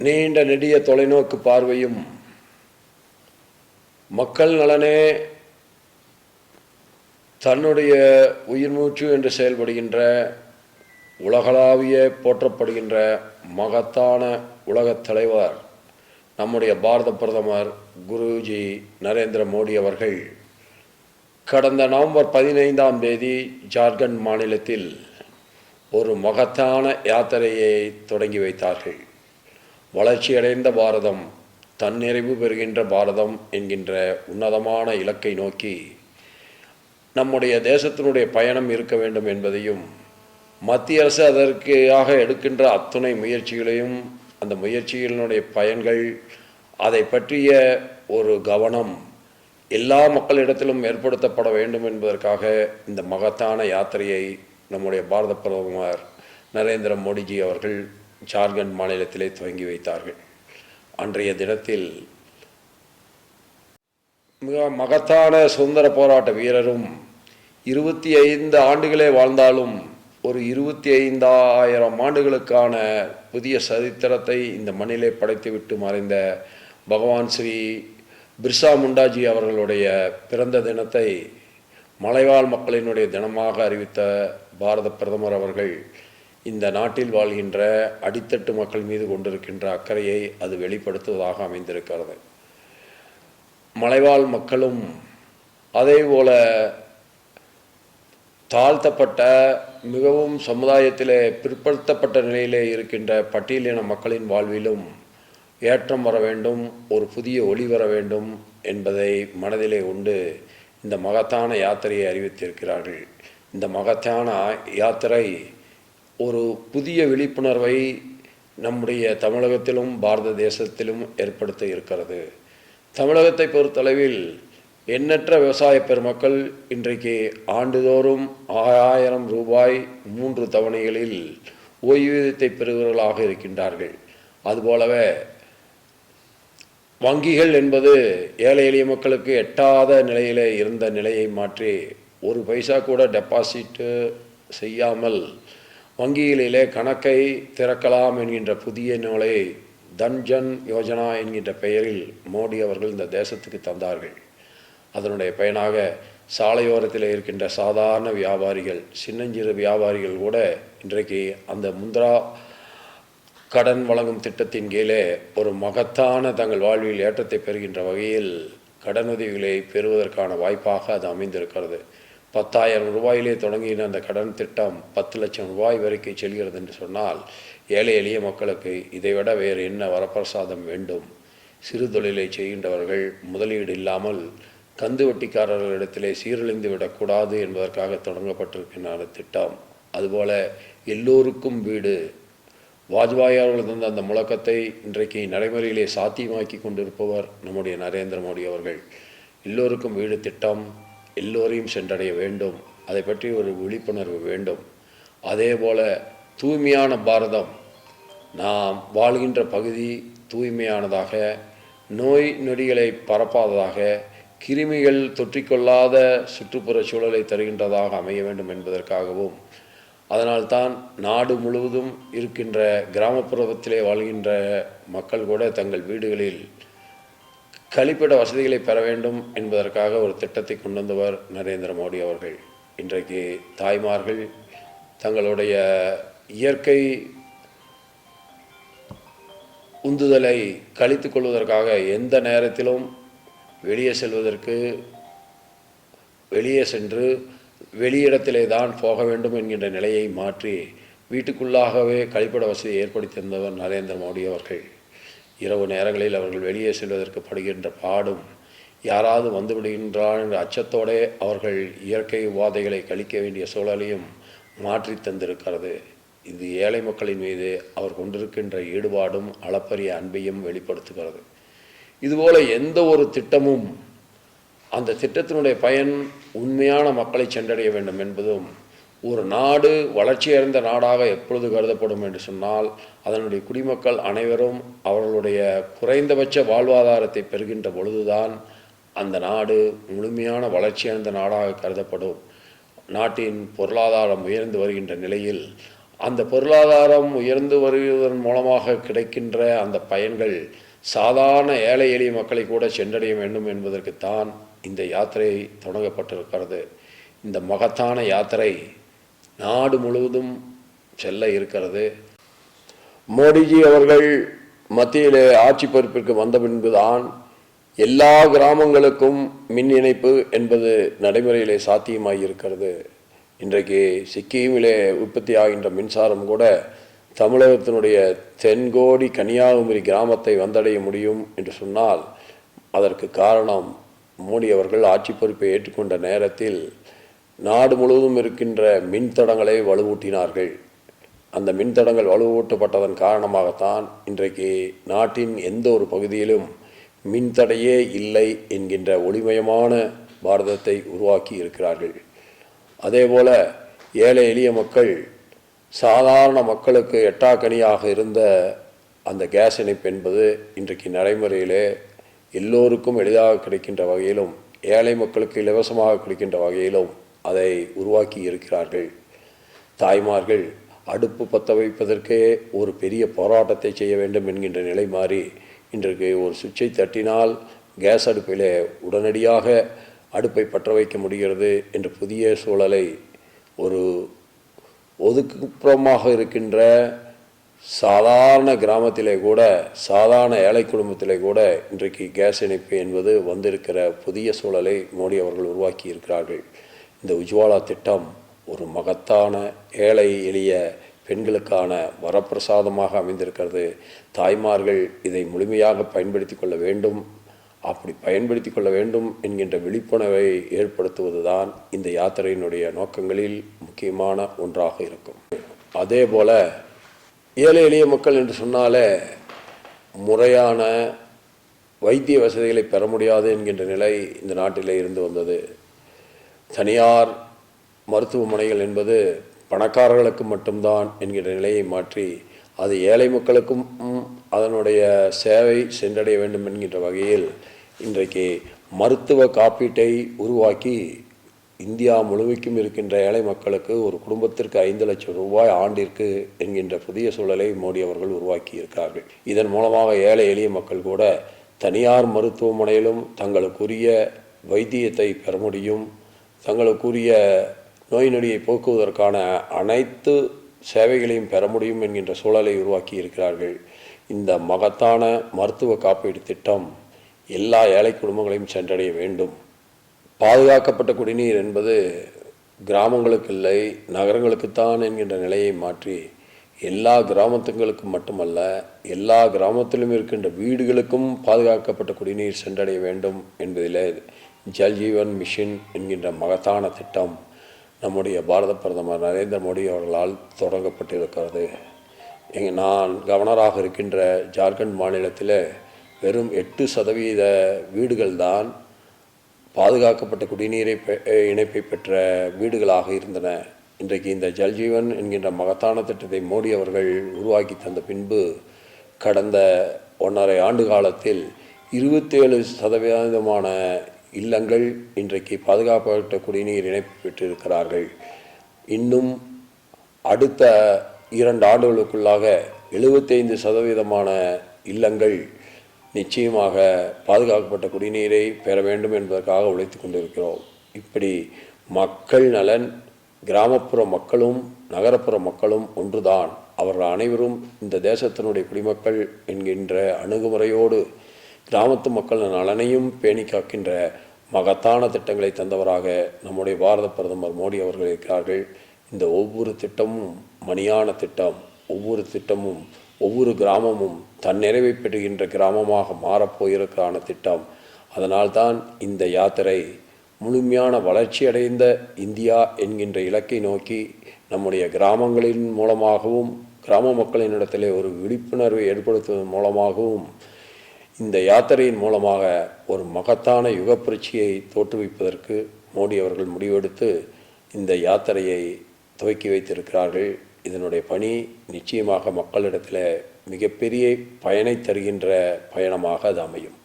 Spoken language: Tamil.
நீண்ட நெடிய தொலைநோக்கு பார்வையும் மக்கள் நலனே தன்னுடைய உயிர் மூச்சு என்று செயல்படுகின்ற உலகளாவிய போற்றப்படுகின்ற மகத்தான உலகத் தலைவர் நம்முடைய பாரத பிரதமர் குருஜி நரேந்திர மோடி அவர்கள் கடந்த நவம்பர் பதினைந்தாம் தேதி ஜார்க்கண்ட் மாநிலத்தில் ஒரு மகத்தான யாத்திரையை தொடங்கி வைத்தார்கள். வளர்ச்சியடைந்த பாரதம் தன்னிறைவு பெறுகின்ற பாரதம் என்கின்ற உன்னதமான இலக்கை நோக்கி நம்முடைய தேசத்தினுடைய பயணம் இருக்க வேண்டும் என்பதையும் மத்திய அரசு அதற்காக எடுக்கின்ற அத்துணை முயற்சிகளையும் அந்த முயற்சிகளினுடைய பயன்கள் அதை பற்றிய ஒரு கவனம் எல்லா மக்களிடத்திலும் ஏற்படுத்தப்பட வேண்டும் என்பதற்காக இந்த மகத்தான யாத்திரையை நம்முடைய பாரத பிரதமர் நரேந்திர மோடிஜி அவர்கள் ஜார்க்கண்ட் மாநிலத்திலே துவங்கி வைத்தார்கள். அன்றைய தினத்தில் மிக மகத்தான சுதந்திர போராட்ட வீரரும் இருபத்தி ஐந்து ஆண்டுகளே வாழ்ந்தாலும் ஒரு இருபத்தி ஐந்தாயிரம் ஆண்டுகளுக்கான புதிய சரித்திரத்தை இந்த மண்ணிலே படைத்துவிட்டு மறைந்த பகவான் ஸ்ரீ பிர்சா முண்டாஜி அவர்களுடைய பிறந்த தினத்தை மலைவாழ் மக்களினுடைய தினமாக அறிவித்த பாரத பிரதமர் அவர்கள் இந்த நாட்டில் வாழ்கின்ற அடித்தட்டு மக்கள் மீது கொண்டிருக்கின்ற அக்கறையை அது வெளிப்படுத்துவதாக அமைந்திருக்கிறது. மலைவாழ் மக்களும் அதே போல தாழ்த்தப்பட்ட மிகவும் சமுதாயத்திலே பிற்படுத்தப்பட்ட நிலையிலே இருக்கின்ற பட்டியலின மக்களின் வாழ்விலும் ஏற்றம் வர வேண்டும் ஒரு புதிய ஒளி வர வேண்டும் என்பதை மனதிலே உண்டு இந்த மகத்தான யாத்திரையை அறிவித்திருக்கிறார்கள். இந்த மகத்தான யாத்திரை ஒரு புதிய விழிப்புணர்வை நம்முடைய தமிழகத்திலும் பாரத தேசத்திலும் ஏற்படுத்த இருக்கிறது. தமிழகத்தை பொறுத்தளவில் எண்ணற்ற விவசாய பெருமக்கள் இன்றைக்கு ஆண்டுதோறும் ஆயிரம் ரூபாய் மூன்று தவணைகளில் ஓய்வூதியத்தை பெறுபவர்களாக இருக்கின்றார்கள். அதுபோலவே வங்கிகள் என்பது ஏழை எளிய மக்களுக்கு எட்டாத நிலையிலே இருந்த நிலையை மாற்றி ஒரு பைசா கூட டெபாசிட்டு செய்யாமல் வங்கிகளிலே கணக்கை திறக்கலாம் என்கின்ற புதிய நூலை தன்ஜன் யோஜனா என்கின்ற பெயரில் மோடி அவர்கள் இந்த தேசத்துக்கு தந்தார்கள். அதனுடைய பயனாக சாலையோரத்தில் இருக்கின்ற சாதாரண வியாபாரிகள் சின்னஞ்சிறு வியாபாரிகள் கூட இன்றைக்கு அந்த முந்திரா கடன் வழங்கும் திட்டத்தின் கீழே ஒரு மகத்தான தங்கள் வாழ்வில் ஏற்றத்தை பெறுகின்ற வகையில் கடனுதவிகளை பெறுவதற்கான வாய்ப்பாக அது அமைந்திருக்கிறது. பத்தாயிரம் ரூபாயிலே தொடங்கின அந்த கடன் திட்டம் பத்து லட்சம் ரூபாய் வரைக்கும் செல்கிறது என்று சொன்னால் ஏழை எளிய மக்களுக்கு இதைவிட வேறு என்ன வரப்பிரசாதம் வேண்டும்? சிறு தொழிலை செய்கின்றவர்கள் முதலீடு இல்லாமல் கந்து வட்டிக்காரர்களிடத்திலே சீரழிந்து விடக்கூடாது என்பதற்காக தொடங்கப்பட்டிருக்கின்ற அந்த திட்டம். அதுபோல எல்லோருக்கும் வீடு. வாஜ்பாய் அவர்கள் தந்த அந்த முழக்கத்தை இன்றைக்கு நடைமுறையிலே சாத்தியமாக்கி கொண்டிருப்பவர் நம்முடைய நரேந்திர மோடி அவர்கள். எல்லோருக்கும் வீடு திட்டம் எல்லோரையும் சென்றடைய வேண்டும். அதை பற்றி ஒரு விழிப்புணர்வு வேண்டும். அதே போல தூய்மையான பாரதம் நாம் வாழ்கின்ற பகுதி தூய்மையானதாக நோய் நொடிகளை பரப்பாததாக கிருமிகள் தொற்றிக்கொள்ளாத சுற்றுப்புற சூழலை தருகின்றதாக அமைய வேண்டும் என்பதற்காகவும் அதனால்தான் நாடு முழுவதும் இருக்கின்ற கிராமப்புறத்திலே வாழ்கின்ற மக்கள் கூட தங்கள் வீடுகளில் கழிப்பிட வசதிகளை பெற வேண்டும் என்பதற்காக ஒரு திட்டத்தை கொண்டு வந்தவர் நரேந்திர மோடி அவர்கள். இன்றைக்கு தாய்மார்கள் தங்களுடைய இயற்கை உந்துதலை கழித்துக் கொள்வதற்காக எந்த நேரத்திலும் வெளியே செல்வதற்கு வெளியே சென்று வெளியிடத்திலே தான் போக வேண்டும் என்கின்ற நிலையை மாற்றி வீட்டுக்குள்ளாகவே கழிப்பிட வசதியை ஏற்படுத்தி தந்தவர் நரேந்திர மோடி அவர்கள். இரவு நேரங்களில் அவர்கள் வெளியே செல்வதற்கு படுகின்ற பாடும் யாராவது வந்துவிடுகின்றார் என்ற அச்சத்தோடே அவர்கள் இயற்கை உபாதைகளை கழிக்க வேண்டிய சூழலையும் மாற்றி தந்திருக்கிறது. இது ஏழை மக்களின் மீது அவர் கொண்டிருக்கின்ற ஈடுபாடும் அளப்பரிய அன்பையும் வெளிப்படுத்துகிறது. இதுபோல எந்த ஒரு திட்டமும் அந்த திட்டத்தினுடைய பயன் உண்மையான மக்களை சென்றடைய வேண்டும் என்பதும் ஒரு நாடு வளர்ச்சியடைந்த நாடாக எப்பொழுது கருதப்படும் என்று சொன்னால் அதனுடைய குடிமக்கள் அனைவரும் அவர்களுடைய குறைந்தபட்ச வாழ்வாதாரத்தை பெறுகின்ற பொழுதுதான் அந்த நாடு முழுமையான வளர்ச்சியடைந்த நாடாக கருதப்படும். நாட்டின் பொருளாதாரம் உயர்ந்து வருகின்ற நிலையில் அந்த பொருளாதாரம் உயர்ந்து வருவதன் மூலமாக கிடைக்கின்ற அந்த பயன்கள் சாதாரண ஏழை எளிய மக்களை கூட சென்றடைய வேண்டும் என்பதற்குத்தான் இந்த யாத்திரை தொடங்கப்பட்டிருக்கிறது. இந்த மகத்தான யாத்திரை நாடு முழுவதும் செல்ல இருக்கிறது. மோடிஜி அவர்கள் மத்தியிலே ஆட்சி பொறுப்பிற்கு வந்த பின்புதான் எல்லா கிராமங்களுக்கும் மின் இணைப்பு என்பது நடைமுறையிலே சாத்தியமாகி இருக்கிறது இன்றைக்கு சிக்கிமிலே உற்பத்தி ஆகின்ற மின்சாரம் கூட தமிழகத்தினுடைய தென்கோடி கன்னியாகுமரி கிராமத்தை வந்தடைய முடியும் என்று சொன்னால் அதற்கு காரணம் மோடி அவர்கள் ஆட்சி பொறுப்பை ஏற்றுக்கொண்ட நேரத்தில் நாடு முழுவதும் இருக்கின்ற மின்தடங்களை வலுவூட்டினார்கள். அந்த மின்தடங்கள் வலுவூட்டப்பட்டதன் காரணமாகத்தான் இன்றைக்கு நாட்டின் எந்த ஒரு பகுதியிலும் மின்தடையே இல்லை என்கின்ற ஒளிமயமான பாரதத்தை உருவாக்கி இருக்கிறார்கள். அதேபோல ஏழை எளிய மக்கள் சாதாரண மக்களுக்கு எட்டாக்கனியாக இருந்த அந்த கேஸ் இணைப்பு என்பது இன்றைக்கு நடைமுறையிலே எல்லோருக்கும் எளிதாக கிடைக்கின்ற வகையிலும் ஏழை மக்களுக்கு இலவசமாக கிடைக்கின்ற வகையிலும் அதை உருவாக்கி இருக்கிறார்கள். தாய்மார்கள் அடுப்பு பற்ற வைப்பதற்கே ஒரு பெரிய போராட்டத்தை செய்ய வேண்டும் என்கின்ற நிலை மாறி இன்றைக்கு ஒரு சுவிட்சை தட்டினால் கேஸ் அடுப்பிலே உடனடியாக அடுப்பை பற்ற வைக்க முடிகிறது என்ற புதிய சூழலை ஒரு ஒதுக்குப்புறமாக இருக்கின்ற சாதாரண கிராமத்திலே கூட சாதாரண ஏழை குடும்பத்திலே கூட இன்றைக்கு கேஸ் இணைப்பு என்பது வந்திருக்கிற புதிய சூழலை மோடி அவர்கள் உருவாக்கி இருக்கிறார்கள் இந்த உஜ்வாலா திட்டம் ஒரு மகத்தான ஏழை எளிய பெண்களுக்கான வரப்பிரசாதமாக அமைந்திருக்கிறது. தாய்மார்கள் இதை முழுமையாக பயன்படுத்தி கொள்ள வேண்டும். அப்படி பயன்படுத்தி கொள்ள வேண்டும் என்கின்ற விழிப்புணர்வை ஏற்படுத்துவதுதான் இந்த யாத்திரையினுடைய நோக்கங்களில் முக்கியமான ஒன்றாக இருக்கும். அதே போல ஏழை எளிய மக்கள் என்று சொன்னாலே முறையான வைத்திய வசதிகளை பெற முடியாது என்கின்ற நிலை இந்த நாட்டிலே இருந்து வந்தது. தனியார் மருத்துவமனைகள் என்பது பணக்காரர்களுக்கு மட்டும்தான் என்கிற நிலையை மாற்றி அது ஏழை மக்களுக்கும் அதனுடைய சேவை சென்றடைய வேண்டும் என்கின்ற வகையில் இன்றைக்கு மருத்துவ காப்பீட்டை உருவாக்கி இந்தியா முழுமைக்கும் இருக்கின்ற ஏழை மக்களுக்கு ஒரு குடும்பத்திற்கு ஐந்து லட்சம் ரூபாய் ஆண்டிற்கு என்கின்ற புதிய சூழலை மோடி அவர்கள் உருவாக்கி இருக்கிறார்கள் இதன் மூலமாக ஏழை எளிய மக்கள் கூட தனியார் மருத்துவமனையிலும் தங்களுக்குரிய வைத்தியத்தை பெற முடியும். தங்களுக்குரிய நோய் நொடியை போக்குவதற்கான அனைத்து சேவைகளையும் பெற முடியும் என்கின்ற சூழலை உருவாக்கி இருக்கிறார்கள். இந்த மகத்தான மருத்துவ காப்பீடு திட்டம் எல்லா ஏழை குடும்பங்களையும் சென்றடைய வேண்டும். பாதுகாக்கப்பட்ட குடிநீர் என்பது கிராமங்களுக்கு இல்லை நகரங்களுக்குத்தான் என்கின்ற நிலையை மாற்றி எல்லா கிராமத்துங்களுக்கும் மட்டுமல்ல எல்லா கிராமத்திலும் இருக்கின்ற வீடுகளுக்கும் பாதுகாக்கப்பட்ட குடிநீர் சென்றடைய வேண்டும் என்பதிலே ஜல்ஜீவன் மிஷின் மிஷன் என்கின்ற மகத்தான திட்டம் நம்முடைய பாரத பிரதமர் நரேந்திர மோடி அவர்களால் தொடங்கப்பட்டிருக்கிறது. நான் கவர்னராக இருக்கின்ற ஜார்க்கண்ட் மாநிலத்தில் வெறும் எட்டு சதவீத வீடுகள் தான் பாதுகாக்கப்பட்ட குடிநீரை பெ- இணைப்பை பெற்ற வீடுகளாக இருந்தன. இன்றைக்கு இந்த ஜல்ஜீவன் என்கின்ற மகத்தான திட்டத்தை மோடி அவர்கள் உருவாக்கி தந்த பின்பு கடந்த ஒன்றரை ஆண்டு காலத்தில் இருபத்தேழு சதவீதமான இல்லங்கள் இன்றைக்கு பாதுகாக்கப்பட்ட குடிநீர் இணைப்பு பெற்றிருக்கிறார்கள். இன்னும் அடுத்த இரண்டு ஆண்டுகளுக்குள்ளாக எழுபத்தைந்து சதவீதமான இல்லங்கள் நிச்சயமாக பாதுகாக்கப்பட்ட குடிநீரை பெற வேண்டும் என்பதற்காக உழைத்து கொண்டிருக்கிறோம். இப்படி மக்கள் நலன் கிராமப்புற மக்களும் நகரப்புற மக்களும் ஒன்றுதான். அவர்கள் அனைவரும் இந்த தேசத்தினுடைய குடிமக்கள் என்கின்ற அணுகுமுறையோடு கிராமத்து மக்களின் நலனையும் பேணி காக்கின்ற மகத்தான திட்டங்களை தந்தவராக நம்முடைய பாரத பிரதமர் மோடி அவர்கள் இருக்கிறார்கள். இந்த ஒவ்வொரு திட்டமும் மணியான திட்டம். ஒவ்வொரு திட்டமும் ஒவ்வொரு கிராமமும் தன்னிறைவை பெறுகின்ற கிராமமாக மாறப்போயிருக்கிறான திட்டம். அதனால்தான் இந்த யாத்திரை முழுமையான வளர்ச்சியடைந்த இந்தியா என்கின்ற இலக்கை நோக்கி நம்முடைய கிராமங்களின் மூலமாகவும் கிராம மக்களினிடத்திலே ஒரு விழிப்புணர்வை ஏற்படுத்துவதன் மூலமாகவும் இந்த யாத்திரையின் மூலமாக ஒரு மகத்தான யுகப்புரட்சியை தோற்றுவிப்பதற்கு மோடி அவர்கள் முடிவெடுத்து இந்த யாத்திரையை துவக்கி வைத்திருக்கிறார்கள். இதனுடைய பணி நிச்சயமாக மக்களிடத்தில் மிகப்பெரிய பயனை தருகின்ற பயணமாக அது அமையும்.